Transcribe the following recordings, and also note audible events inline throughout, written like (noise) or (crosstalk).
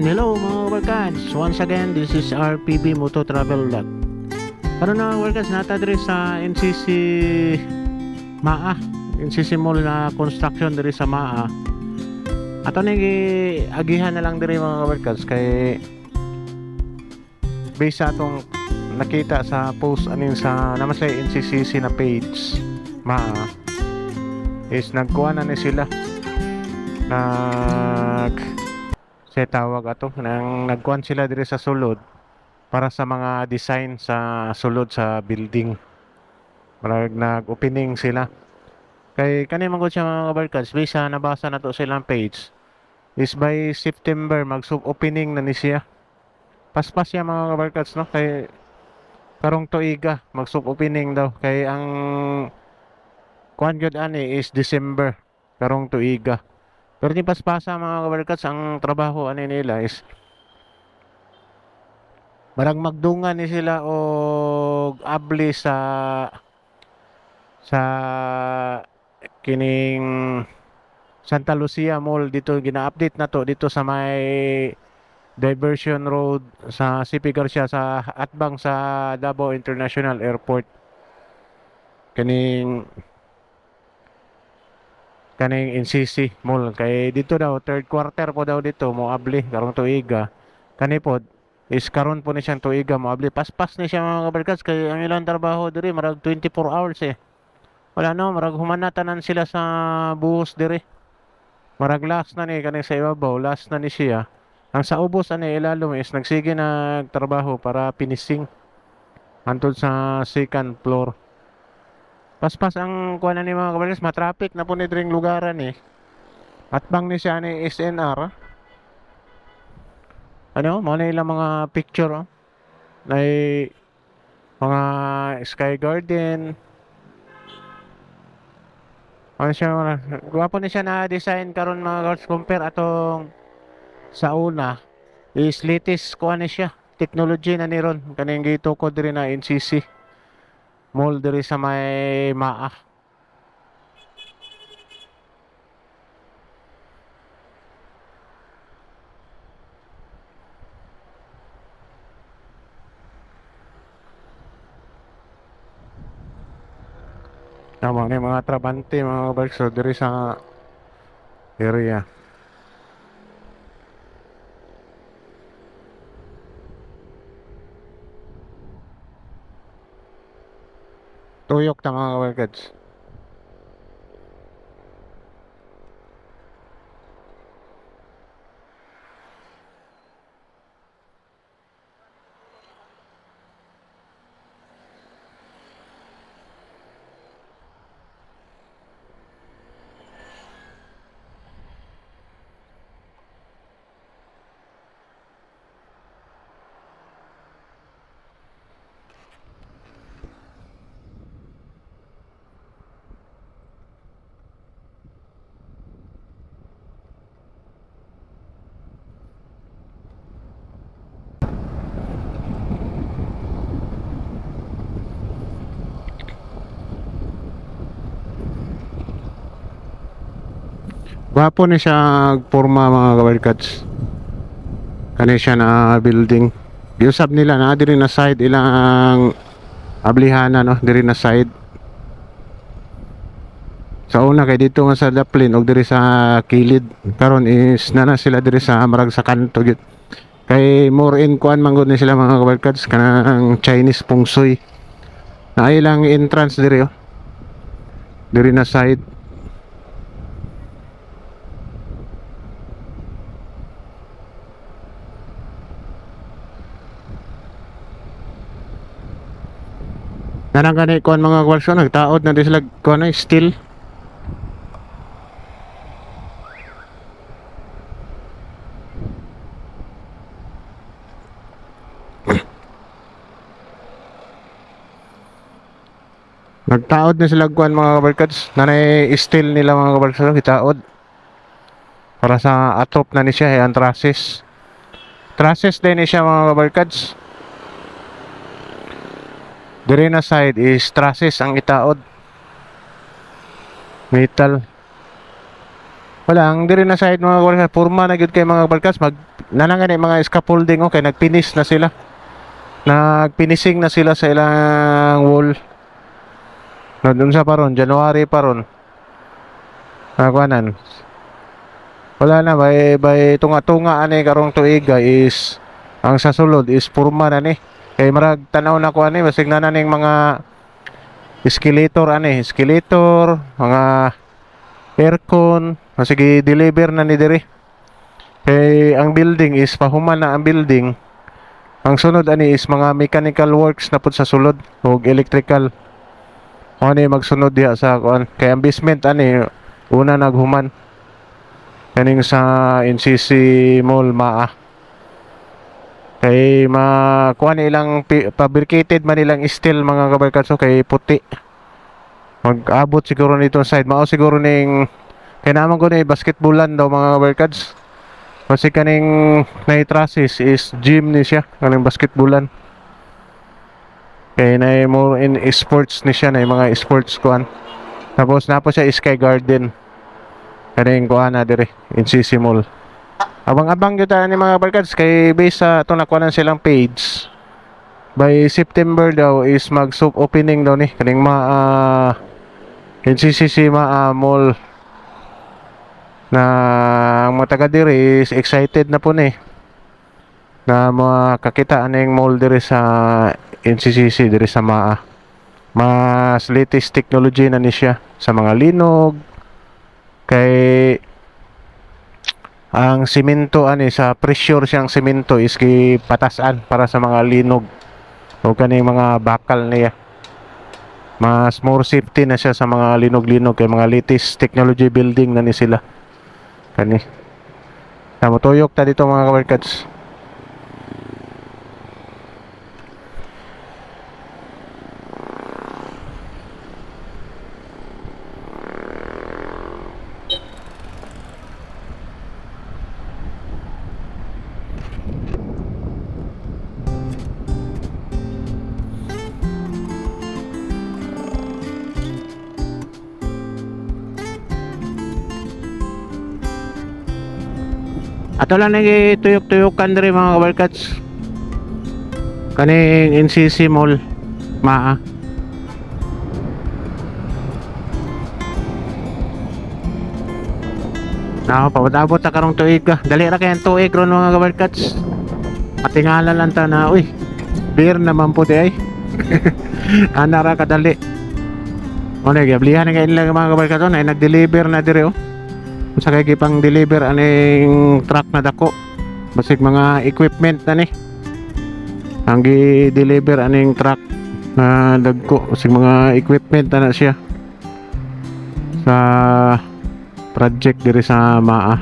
Yan, hello mga kabarkads. Once again, this is RPB Moto Travel Vlog. Karon na mga kabarkads, nata diri sa NCC MAA. NCC Mall na construction diri sa MAA. Ato ni agihan na lang diri mga kabarkads kay based sa atong nakita sa post anin sa naman sa NCCC na page MAA is nagkuha na ni sila nag sa tawag ato nang nagkuhan sila dire sa sulod para sa mga design sa sulod sa building. Marag nag-opening sila. Kay kani man gud siya mga kabarkads based sa nabasa na to sa ilang page. Is by September mag opening na ni siya. Paspas siya mga kabarkads no? Kay karong tuiga mag opening daw. Kay ang kuan gyud ani is December karong tuiga pero di paspasa mga kabarkats, ang trabaho ano nila is marag magdungan ni sila og abli sa sa kining Santa Lucia Mall. Dito gina-update na to. Dito sa may diversion road sa CP Garcia sa atbang sa Davao International Airport. Kining kaning NCC Mall. Kay dito daw third quarter po daw dito mo abli karong tuiga. Kani pod is karon po ni siyang tuiga mo abli paspas ni siya mga kabarkas kay ang ilang trabaho diri marag 24 hours eh. Wala no marag humanatanan sila sa buhos diri. Marag last na ni kani sa ibabaw last na ni siya. Ang sa ubos ani ilalom is nagsige nagtrabaho para finishing. Antod sa second floor Paspas ang kuha na ni mga kabarkas, matraffic na po ni dring lugaran eh. At bang ni siya ni SNR. Ano, mo na ilang mga picture oh. May mga sky garden. Ano siya mga, gwapo ni siya na design karon mga girls compare atong sa una is latest kuha ni siya technology na ni ron kaning gito ko diri na NCC mall diri sa may Maa. Tama ni mga trabante mga kabarkso diri sa area. Tuyok na mga kabarkads. Gwapo ni siya porma mga kabarkads. Kani siya na building. Giusab nila na diri na side ilang ablihana no, diri na side. Sa una kay dito nga sa Daplin og diri sa kilid. Karon is na na sila diri sa marag sa kanto gyud. Kay more in kuan man gud ni sila mga kabarkads kanang Chinese shui. Na ilang entrance diri oh. Diri na side. Nanang gani kuan mga kwalso nagtaod na di sila kuan ay steel. Nagtaod na sila kuan mga kabarkads. Nanay steel nila mga kabarkads gitaod. Para sa atop na ni siya eh, ang trusses. Trusses din ni siya mga kabarkads. Dire na side is trusses ang itaod. Metal. wala ang diri na side mga kabarkas purma na gyud kay mga kabarkas mag nanangan mga scaffolding okay nagpinis na sila. Nagpinising na sila sa ilang wall. Na dun sa paron January paron. Nakakuanan wala na by by tunga-tunga ani karong tuiga is ang sa sulod is purma na ni kay marag tanaw na ko ani basig na naning mga escalator ani escalator mga aircon. O sige deliver na ni diri. Kay ang building is pahuman na ang building. Ang sunod ani is mga mechanical works na pud sa sulod ug electrical. Ani magsunod diha sa kuan. Kay ang basement ani una naghuman. Kaning sa NCC Mall maa kay ma kuan ilang fabricated man ilang steel mga kabarkatso kay puti. Mag-abot siguro nito side. Mao siguro ning kay naman ko ni basketballan daw mga kabarkads kasi kaning naitrasis is gym ni siya kaning basketballan. Kay na more in sports ni siya na mga sports kuan. Tapos napo siya Sky Garden. Kaning kuan na dire in CC Mall abang-abang gyud ta ni mga barkads. Kay base sa itong nakuha silang page by September daw is mag soft opening daw ni kaning ma uh, NCCC ma ah, mall. Na ang mga taga diri is excited na po ni na makakita aning mall diri sa NCCC diri sa MAA mas latest technology na ni siya sa mga linog. Kay ang simento ani sa pressure siyang simento is kay patasan para sa mga linog. O kaning mga bakal niya mas more safety na siya sa mga linog-linog kay mga latest technology building na ni sila. Kani. Tamo tuyok ta dito mga kabarkads Ato lang nag tuyok-tuyokan diri mga kabarkats. Kaning NCC Mall. Maa. Nako, pabot-abot ta karong tuig ka. Dali ra kay tuig ron mga kabarkats. Matingala lang ta na, uy. Beer naman po ay. (laughs) Ana ra kadali. O na, gablihan nga ilang mga kabarkats ay nag-deliver na diri oh sa kay pang deliver aning truck na dako. Basig mga equipment na ni. Ang gi-deliver aning truck na dagko. Basig mga equipment na siya. Sa project diri sa MAA.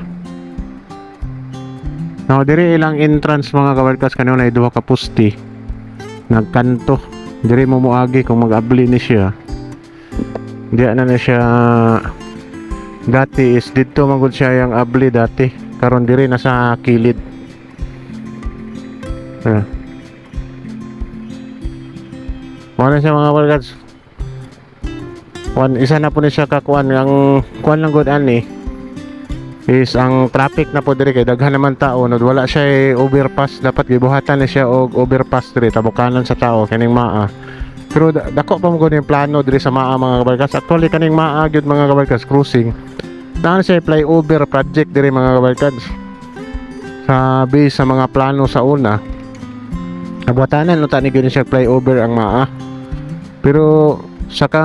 Now, diri ilang entrance mga kabarkas kanina ay duha ka pusti nagkanto. Diri mo muagi kung mag-abli ni siya. Di na na siya dati is dito magud siya yung abli dati. Karon diri na sa kilid. Ah. Wala siya mga barkads One, isa na po ni siya kakuan. Ang kuan lang good ani is ang traffic na po diri kay daghan naman tao. No wala siya eh, overpass. Dapat gibuhatan na siya og overpass diri. Tabukanan sa tao kaning maa. Pero da- dako pa mo yung plano diri sa maa mga kabarkas actually kaning maa gyud mga kabarkas cruising Naan siya flyover project diri mga kabarkads. Sa base sa mga plano sa una. Nabuhatanan no tani gyud siya flyover ang maa. Pero saka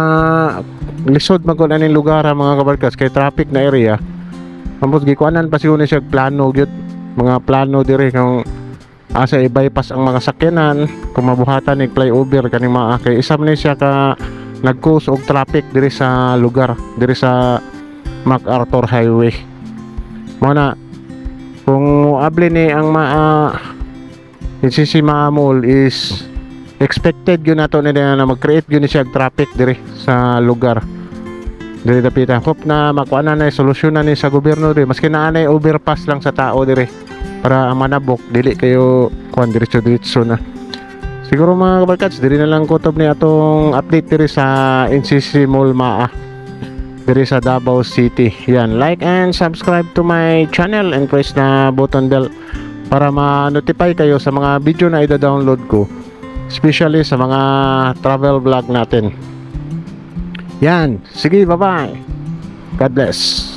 lisod man ko na ning lugar ha, mga kabarkads kay traffic na area. Ambos gikuanan pa siguro siya plano gyud mga plano diri kung asa i-bypass ang mga sakyanan kung mabuhatan ni flyover kaning maa kay isam ni siya ka nag-cause og traffic diri sa lugar diri sa MacArthur Highway. Muna kung muable ni ang maa si Maa Mall is expected yun nato na na mag-create yun siya traffic diri sa lugar. Diri dapita. Hope na makuha na na solusyonan ni sa gobyerno diri. Maski na anay overpass lang sa tao diri para ang manabok dili kayo kuan diretso diretso na. Siguro mga kabarkads, diri na lang kutob ni atong update diri sa NCC Mall Maa. Diri sa Davao City. Yan, like and subscribe to my channel and press na button bell para ma-notify kayo sa mga video na ida-download ko. Especially sa mga travel vlog natin. Yan, sige, bye-bye. God bless.